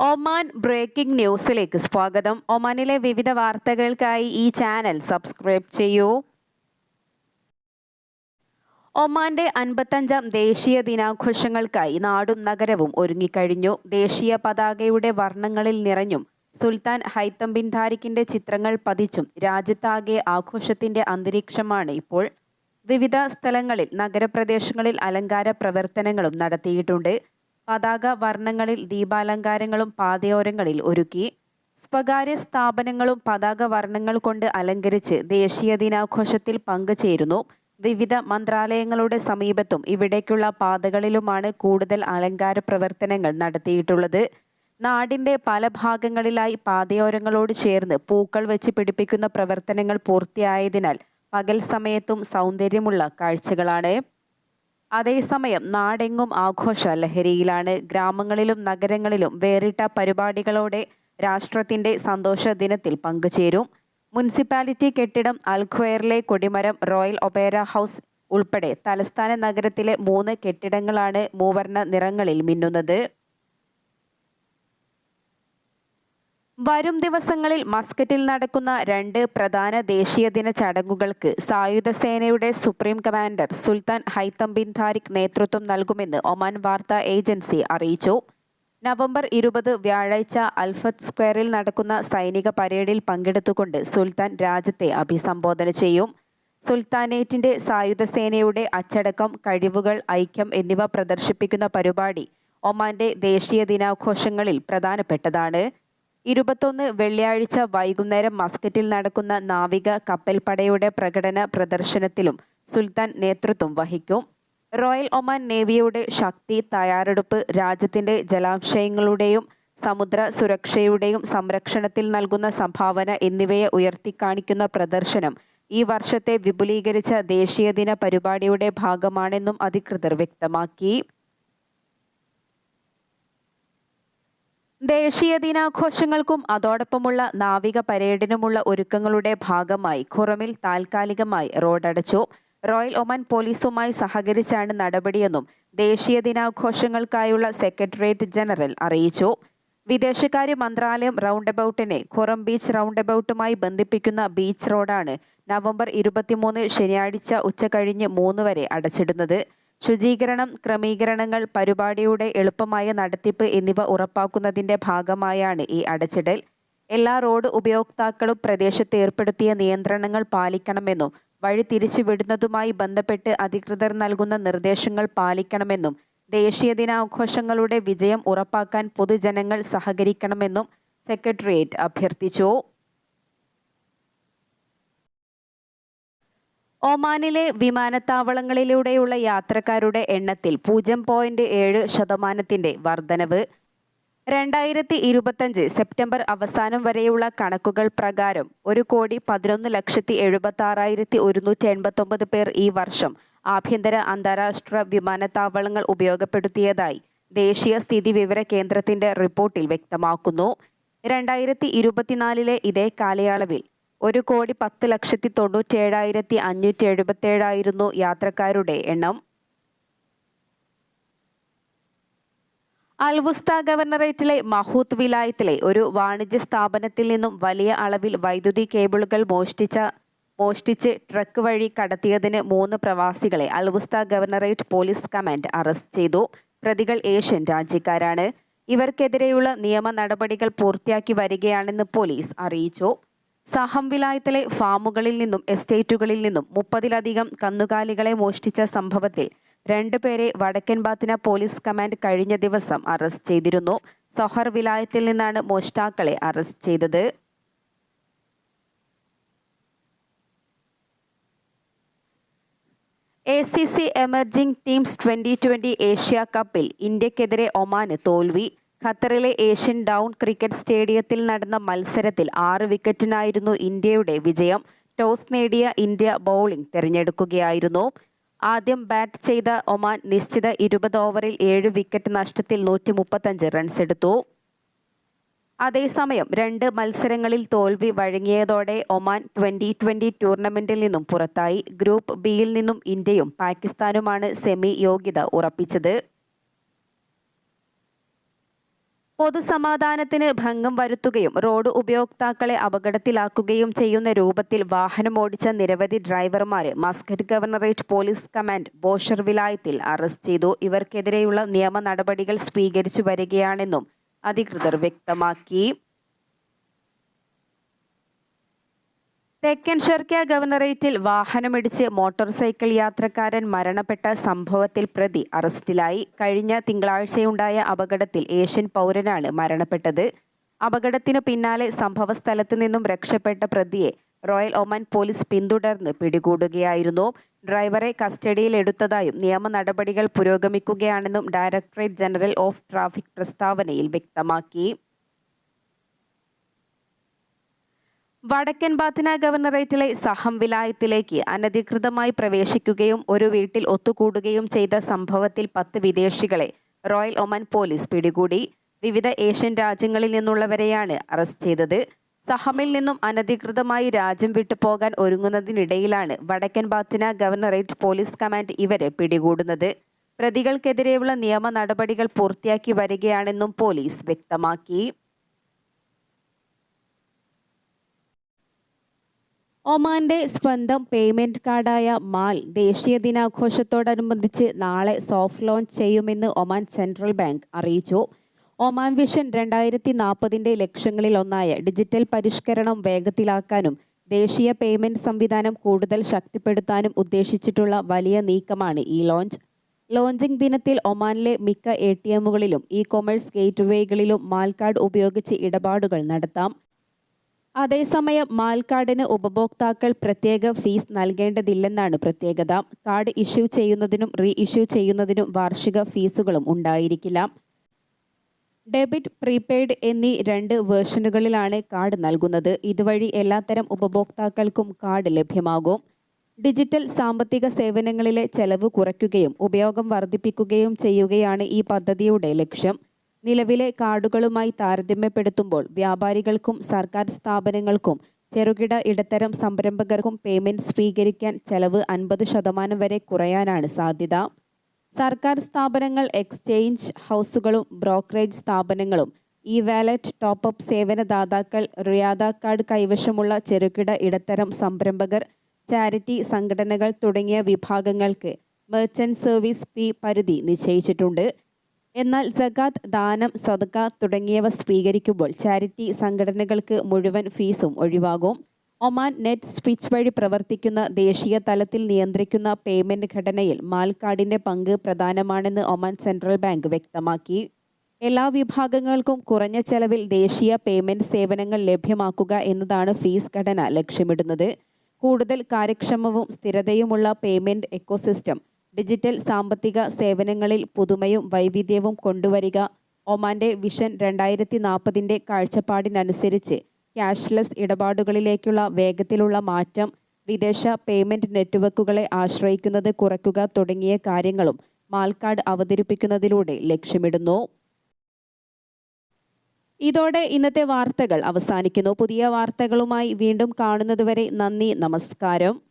Oman breaking ന്യൂസിലേക്ക് സ്വാഗതം. ഒമാനിലെ വിവിധ വാർത്തകൾക്കായി ഈ ചാനൽ സബ്സ്ക്രൈബ് ചെയ്യൂ. ഒമാന്റെ അൻപത്തഞ്ചാം ദേശീയ ദിനാഘോഷങ്ങൾക്കായി നാടും നഗരവും ഒരുങ്ങിക്കഴിഞ്ഞു. ദേശീയ പതാകയുടെ വർണങ്ങളിൽ നിറഞ്ഞും സുൽത്താൻ ഹൈത്തം ബിൻ ധാരിക്കിന്റെ ചിത്രങ്ങൾ പതിച്ചും രാജ്യത്താകെ ആഘോഷത്തിന്റെ അന്തരീക്ഷമാണ് ഇപ്പോൾ. വിവിധ സ്ഥലങ്ങളിൽ നഗരപ്രദേശങ്ങളിൽ അലങ്കാര പ്രവർത്തനങ്ങളും നടത്തിയിട്ടുണ്ട്. പതാക വർണങ്ങളിൽ ദീപാലങ്കാരങ്ങളും പാതയോരങ്ങളിൽ ഒരുക്കി. സ്വകാര്യ സ്ഥാപനങ്ങളും പതാക വർണങ്ങൾ കൊണ്ട് അലങ്കരിച്ച് ദേശീയ ദിനാഘോഷത്തിൽ പങ്കുചേരുന്നു. വിവിധ മന്ത്രാലയങ്ങളുടെ സമീപത്തും ഇവിടേക്കുള്ള പാതകളിലുമാണ് കൂടുതൽ അലങ്കാര പ്രവർത്തനങ്ങൾ നടത്തിയിട്ടുള്ളത്. നാടിന്റെ പല ഭാഗങ്ങളിലായി പാതയോരങ്ങളോട് ചേർന്ന് പൂക്കൾ വെച്ച് പിടിപ്പിക്കുന്ന പ്രവർത്തനങ്ങൾ പൂർത്തിയായതിനാൽ പകൽ സമയത്തും സൗന്ദര്യമുള്ള കാഴ്ചകളാണ്. അതേസമയം നാടെങ്ങും ആഘോഷ ലഹരിയിലാണ് ഗ്രാമങ്ങളിലും നഗരങ്ങളിലും വേറിട്ട പരിപാടികളോടെ രാഷ്ട്രത്തിന്റെ സന്തോഷ ദിനത്തിൽ പങ്കുചേരും. മുനിസിപ്പാലിറ്റി കെട്ടിടം അൽഖ്വയറിലെ കൊടിമരം റോയൽ ഒപേര ഹൗസ് ഉൾപ്പെടെ തലസ്ഥാന നഗരത്തിലെ മൂന്ന് കെട്ടിടങ്ങളാണ് മൂവർണ നിറങ്ങളിൽ മിന്നുന്നത്. വരും ദിവസങ്ങളിൽ മസ്കറ്റിൽ നടക്കുന്ന രണ്ട് പ്രധാന ദേശീയ ദിന ചടങ്ങുകൾക്ക് സായുധ സേനയുടെ supreme commander Sultan Haitham bin Tariq നേതൃത്വം നൽകുമെന്ന് ഒമാൻ വാർത്താ ഏജൻസി അറിയിച്ചു. നവംബർ ഇരുപത് വ്യാഴാഴ്ച അൽഫത്ത് സ്ക്വയറിൽ നടക്കുന്ന സൈനിക പരേഡിൽ പങ്കെടുത്തുകൊണ്ട് സുൽത്താൻ രാജ്യത്തെ അഭിസംബോധന ചെയ്യും. സുൽത്താനേറ്റിന്റെ സായുധ സേനയുടെ അച്ചടക്കം കഴിവുകൾ ഐക്യം എന്നിവ പ്രദർശിപ്പിക്കുന്ന പരിപാടി ഒമാന്റെ ദേശീയ ദിനാഘോഷങ്ങളിൽ പ്രധാനപ്പെട്ടതാണ്. ഇരുപത്തൊന്ന് വെള്ളിയാഴ്ച വൈകുന്നേരം മസ്കറ്റിൽ നടക്കുന്ന നാവിക കപ്പൽപ്പടയുടെ പ്രകടന പ്രദർശനത്തിലും സുൽത്താൻ നേതൃത്വം വഹിക്കും. റോയൽ ഒമാൻ നേവിയുടെ ശക്തി തയ്യാറെടുപ്പ് രാജ്യത്തിന്റെ ജലാശയങ്ങളുടെയും സമുദ്ര സുരക്ഷയുടെയും സംരക്ഷണത്തിൽ നൽകുന്ന സംഭാവന എന്നിവയെ ഉയർത്തിക്കാണിക്കുന്ന പ്രദർശനം ഈ വർഷത്തെ വിപുലീകരിച്ച ദേശീയ ദിന പരിപാടിയുടെ ഭാഗമാണെന്നും അധികൃതർ വ്യക്തമാക്കി. ദേശീയ ദിനാഘോഷങ്ങൾക്കും അതോടൊപ്പമുള്ള നാവിക പരേഡിനുമുള്ള ഒരുക്കങ്ങളുടെ ഭാഗമായി ഖുറമിൽ താൽക്കാലികമായി റോഡടച്ചു. റോയൽ ഒമാൻ പോലീസുമായി സഹകരിച്ചാണ് നടപടിയെന്നും ദേശീയ ദിനാഘോഷങ്ങൾക്കായുള്ള സെക്രട്ടേറിയറ്റ് ജനറൽ അറിയിച്ചു. വിദേശകാര്യ മന്ത്രാലയം റൗണ്ട് അബൌട്ടിനെ ഖുറം ബീച്ച് റൗണ്ട് അബൌട്ടുമായി ബന്ധിപ്പിക്കുന്ന ബീച്ച് റോഡാണ് നവംബർ ഇരുപത്തിമൂന്ന് ശനിയാഴ്ച ഉച്ചകഴിഞ്ഞ് മൂന്ന് വരെ അടച്ചിടുന്നത്. ശുചീകരണം ക്രമീകരണങ്ങൾ പരിപാടിയുടെ എളുപ്പമായ നടത്തിപ്പ് എന്നിവ ഉറപ്പാക്കുന്നതിന്റെ ഭാഗമായാണ് ഈ അടച്ചിടൽ. എല്ലാ റോഡ് ഉപയോക്താക്കളും പ്രദേശത്ത് ഏർപ്പെടുത്തിയ നിയന്ത്രണങ്ങൾ പാലിക്കണമെന്നും വഴി തിരിച്ചുവിടുന്നതുമായി ബന്ധപ്പെട്ട് അധികൃതർ നൽകുന്ന നിർദ്ദേശങ്ങൾ പാലിക്കണമെന്നും ദേശീയ ദിനാഘോഷങ്ങളുടെ വിജയം ഉറപ്പാക്കാൻ പൊതുജനങ്ങൾ സഹകരിക്കണമെന്നും സെക്രട്ടേറിയറ്റ് അഭ്യർത്ഥിച്ചു. ഒമാനിലെ വിമാനത്താവളങ്ങളിലൂടെയുള്ള യാത്രക്കാരുടെ എണ്ണത്തിൽ പൂജ്യം പോയിന്റ് ഏഴ് ശതമാനത്തിന്റെ വർധനവ്. രണ്ടായിരത്തി ഇരുപത്തഞ്ച് സെപ്റ്റംബർ അവസാനം വരെയുള്ള കണക്കുകൾ പ്രകാരം ഒരു കോടി പതിനൊന്ന് ലക്ഷത്തി എഴുപത്തി ആറായിരത്തി ഒരുന്നൂറ്റി എൺപത്തൊമ്പത് പേർ ഈ വർഷം ആഭ്യന്തര അന്താരാഷ്ട്ര വിമാനത്താവളങ്ങൾ ഉപയോഗപ്പെടുത്തിയതായി ദേശീയ സ്ഥിതി വിവര കേന്ദ്രത്തിന്റെ റിപ്പോർട്ടിൽ വ്യക്തമാക്കുന്നു. രണ്ടായിരത്തി ഇരുപത്തിനാലിലെ ഇതേ കാലയളവിൽ ഒരു കോടി പത്ത് ലക്ഷത്തി തൊണ്ണൂറ്റേഴായിരത്തി അഞ്ഞൂറ്റി എഴുപത്തേഴായിരുന്നു യാത്രക്കാരുടെ എണ്ണം. അൽവുസ്ത ഗവർണറേറ്റിലെ മഹൂത്ത് വിലായത്തിലെ ഒരു വാണിജ്യ സ്ഥാപനത്തിൽ നിന്നും വലിയ അളവിൽ വൈദ്യുതി കേബിളുകൾ മോഷ്ടിച്ച മോഷ്ടിച്ച് ട്രക്ക് വഴി കടത്തിയതിന് മൂന്ന് പ്രവാസികളെ Al Wusta governorate police command arrest ചെയ്തു. പ്രതികൾ ഏഷ്യൻ രാജ്യക്കാരാണ്. ഇവർക്കെതിരെയുള്ള നിയമ നടപടികൾ പൂർത്തിയാക്കി വരികയാണെന്ന് പോലീസ് അറിയിച്ചു. സഹം വിലായത്തിലെ ഫാമുകളിൽ നിന്നും എസ്റ്റേറ്റുകളിൽ നിന്നും മുപ്പതിലധികം കന്നുകാലികളെ മോഷ്ടിച്ച സംഭവത്തിൽ രണ്ടുപേരെ വടക്കൻ ബാത്തിന പോലീസ് കമാൻഡ് കഴിഞ്ഞ ദിവസം അറസ്റ്റ് ചെയ്തിരുന്നു. സൊഹർ വിലായത്തിൽ നിന്നാണ് മോഷ്ടാക്കളെ അറസ്റ്റ് ചെയ്തത്. A C C emerging teams twenty twenty Asia കപ്പിൽ ഇന്ത്യക്കെതിരെ ഒമാന് തോൽവി. ഖത്തറിലെ ഏഷ്യൻ ഡൗൺ ക്രിക്കറ്റ് സ്റ്റേഡിയത്തിൽ നടന്ന മത്സരത്തിൽ ആറ് വിക്കറ്റിനായിരുന്നു ഇന്ത്യയുടെ വിജയം. ടോസ് നേടിയ ഇന്ത്യ ബൗളിംഗ് തിരഞ്ഞെടുക്കുകയായിരുന്നു. ആദ്യം ബാറ്റ് ചെയ്ത ഒമാൻ നിശ്ചിത ഇരുപത് ഓവറിൽ ഏഴ് വിക്കറ്റ് നഷ്ടത്തിൽ നൂറ്റി മുപ്പത്തഞ്ച് റൺസ് എടുത്തു. അതേസമയം രണ്ട് മത്സരങ്ങളിൽ തോൽവി വഴങ്ങിയതോടെ ഒമാൻ ട്വന്റി ട്വന്റി ടൂർണമെന്റിൽ നിന്നും പുറത്തായി. ഗ്രൂപ്പ് ബിയിൽ നിന്നും ഇന്ത്യയും പാകിസ്ഥാനുമാണ് സെമി യോഗ്യത ഉറപ്പിച്ചത്. പൊതുസമാധാനത്തിന് ഭംഗം വരുത്തുകയും റോഡ് ഉപയോക്താക്കളെ അപകടത്തിലാക്കുകയും ചെയ്യുന്ന രൂപത്തിൽ വാഹനം ഓടിച്ച നിരവധി ഡ്രൈവർമാരെ Muscat governorate police command Bawshar വിലായത്തിൽ arrest ചെയ്തു. ഇവർക്കെതിരെയുള്ള നിയമ നടപടികൾ സ്വീകരിച്ചു വരികയാണെന്നും അധികൃതർ വ്യക്തമാക്കി. തെക്കൻ ഷെർക്ക ഗവർണറേറ്റിൽ വാഹനമിടിച്ച് മോട്ടോർ സൈക്കിൾ യാത്രക്കാരൻ മരണപ്പെട്ട സംഭവത്തിൽ പ്രതി അറസ്റ്റിലായി. കഴിഞ്ഞ തിങ്കളാഴ്ചയുണ്ടായ അപകടത്തിൽ ഏഷ്യൻ പൗരനാണ് മരണപ്പെട്ടത്. അപകടത്തിനു പിന്നാലെ സംഭവ സ്ഥലത്തു നിന്നും രക്ഷപ്പെട്ട പ്രതിയെ റോയൽ ഒമാൻ പോലീസ് പിന്തുടർന്ന് പിടികൂടുകയായിരുന്നു. ഡ്രൈവറെ കസ്റ്റഡിയിലെടുത്തതായും നിയമ നടപടികൾ പുരോഗമിക്കുകയാണെന്നും ഡയറക്ടറേറ്റ് ജനറൽ ഓഫ് ട്രാഫിക് പ്രസ്താവനയിൽ വ്യക്തമാക്കി. വടക്കൻ ബാത്തിന ഗവർണറേറ്റിലെ സഹം വിലായത്തിലേക്ക് അനധികൃതമായി പ്രവേശിക്കുകയും ഒരു വീട്ടിൽ ഒത്തുകൂടുകയും ചെയ്ത സംഭവത്തിൽ പത്ത് വിദേശികളെ റോയൽ ഒമൻ പോലീസ് പിടികൂടി. വിവിധ ഏഷ്യൻ രാജ്യങ്ങളിൽ നിന്നുള്ളവരെയാണ് അറസ്റ്റ് ചെയ്തത്. സഹമിൽ നിന്നും അനധികൃതമായി രാജ്യം വിട്ടു പോകാൻ ഒരുങ്ങുന്നതിനിടയിലാണ് വടക്കൻ ബാത്തിന ഗവർണറേറ്റ് പോലീസ് കമാൻഡ് ഇവരെ പിടികൂടുന്നത്. പ്രതികൾക്കെതിരെയുള്ള നിയമ നടപടികൾ പൂർത്തിയാക്കി വരികയാണെന്നും പോലീസ് വ്യക്തമാക്കി. ഒമാന്റെ സ്വന്തം പേയ്മെന്റ് കാർഡായ മാൽ ദേശീയ ദിനാഘോഷത്തോടനുബന്ധിച്ച് നാളെ സോഫ്റ്റ് ലോഞ്ച് ചെയ്യുമെന്ന് ഒമാൻ സെൻട്രൽ ബാങ്ക് അറിയിച്ചു. ഒമാൻ വിഷൻ രണ്ടായിരത്തി നാൽപ്പതിന്റെ ലക്ഷ്യങ്ങളിൽ ഒന്നായ ഡിജിറ്റൽ പരിഷ്കരണം വേഗത്തിലാക്കാനും ദേശീയ പേയ്മെന്റ് സംവിധാനം കൂടുതൽ ശക്തിപ്പെടുത്താനും ഉദ്ദേശിച്ചിട്ടുള്ള വലിയ നീക്കമാണ് ഈ ലോഞ്ച്. ലോഞ്ചിംഗ് ദിനത്തിൽ ഒമാനിലെ മിക്ക എ ടി എമ്മുകളിലും ഇ കൊമേഴ്സ് ഗേറ്റ്വേകളിലും മാൽ കാർഡ് ഉപയോഗിച്ച് ഇടപാടുകൾ നടത്താം. അതേസമയം മാൽക്കാർഡിന് ഉപഭോക്താക്കൾ പ്രത്യേക ഫീസ് നൽകേണ്ടതില്ലെന്നാണ് പ്രത്യേകത. കാർഡ് ഇഷ്യൂ ചെയ്യുന്നതിനും റീ ഇഷ്യൂ ചെയ്യുന്നതിനും വാർഷിക ഫീസുകളും ഉണ്ടായിരിക്കില്ല. ഡെബിറ്റ് പ്രീപെയ്ഡ് എന്നീ രണ്ട് വേർഷനുകളിലാണ് കാർഡ് നൽകുന്നത്. ഇതുവഴി എല്ലാത്തരം ഉപഭോക്താക്കൾക്കും കാർഡ് ലഭ്യമാകും. ഡിജിറ്റൽ സാമ്പത്തിക സേവനങ്ങളിലെ ചെലവ് കുറയ്ക്കുകയും ഉപയോഗം വർദ്ധിപ്പിക്കുകയും ചെയ്യുകയാണ് ഈ പദ്ധതിയുടെ ലക്ഷ്യം. നിലവിലെ കാർഡുകളുമായി താരതമ്യപ്പെടുത്തുമ്പോൾ വ്യാപാരികൾക്കും സർക്കാർ സ്ഥാപനങ്ങൾക്കും ചെറുകിട ഇടത്തരം സംരംഭകർക്കും പേയ്മെന്റ് സ്വീകരിക്കാൻ ചെലവ് അൻപത് ശതമാനം വരെ കുറയാനാണ് സാധ്യത. സർക്കാർ സ്ഥാപനങ്ങൾ എക്സ്ചേഞ്ച് ഹൗസുകളും ബ്രോക്കറേജ് സ്ഥാപനങ്ങളും ഇ വാലറ്റ് ടോപ്പ് അപ്പ് സേവനദാതാക്കൾ റിയാദ കാർഡ് കൈവശമുള്ള ചെറുകിട ഇടത്തരം സംരംഭകർ ചാരിറ്റി സംഘടനകൾ തുടങ്ങിയ വിഭാഗങ്ങൾക്ക് മെർച്ചന്റ് സർവീസ് ഫീ പരിധി നിശ്ചയിച്ചിട്ടുണ്ട്. എന്നാൽ ജക്കാത്ത് ദാനം സദക്ക തുടങ്ങിയവ സ്വീകരിക്കുമ്പോൾ ചാരിറ്റി സംഘടനകൾക്ക് മുഴുവൻ ഫീസും ഒഴിവാകും. ഒമാൻ നെറ്റ് സ്വിച്ച് വഴി പ്രവർത്തിക്കുന്ന ദേശീയ തലത്തിൽ നിയന്ത്രിക്കുന്ന പേയ്മെന്റ് ഘടനയിൽ മാൽകാർഡിന്റെ പങ്ക് പ്രധാനമാണെന്ന് ഒമാൻ സെൻട്രൽ ബാങ്ക് വ്യക്തമാക്കി. എല്ലാ വിഭാഗങ്ങൾക്കും കുറഞ്ഞ ചെലവിൽ ദേശീയ പേയ്മെന്റ് സേവനങ്ങൾ ലഭ്യമാക്കുക എന്നതാണ് ഫീസ് ഘടന ലക്ഷ്യമിടുന്നത്. കൂടുതൽ കാര്യക്ഷമവും സ്ഥിരതയുമുള്ള പേയ്മെന്റ് എക്കോസിസ്റ്റം ഡിജിറ്റൽ സാമ്പത്തിക സേവനങ്ങളിൽ പുതുമയും വൈവിധ്യവും കൊണ്ടുവരിക. ഒമാന്റെ വിഷൻ രണ്ടായിരത്തി നാൽപ്പതിന്റെ കാഴ്ചപ്പാടിനനുസരിച്ച് ക്യാഷ്ലെസ് ഇടപാടുകളിലേക്കുള്ള വേഗത്തിലുള്ള മാറ്റം വിദേശ പേയ്മെന്റ് നെറ്റ്വർക്കുകളെ ആശ്രയിക്കുന്നത് കുറയ്ക്കുക തുടങ്ങിയ കാര്യങ്ങളും മാൽക്കാട് അവതരിപ്പിക്കുന്നതിലൂടെ ലക്ഷ്യമിടുന്നു. ഇതോടെ ഇന്നത്തെ വാർത്തകൾ അവസാനിക്കുന്നു. പുതിയ വാർത്തകളുമായി വീണ്ടും കാണുന്നതുവരെ നന്ദി നമസ്കാരം.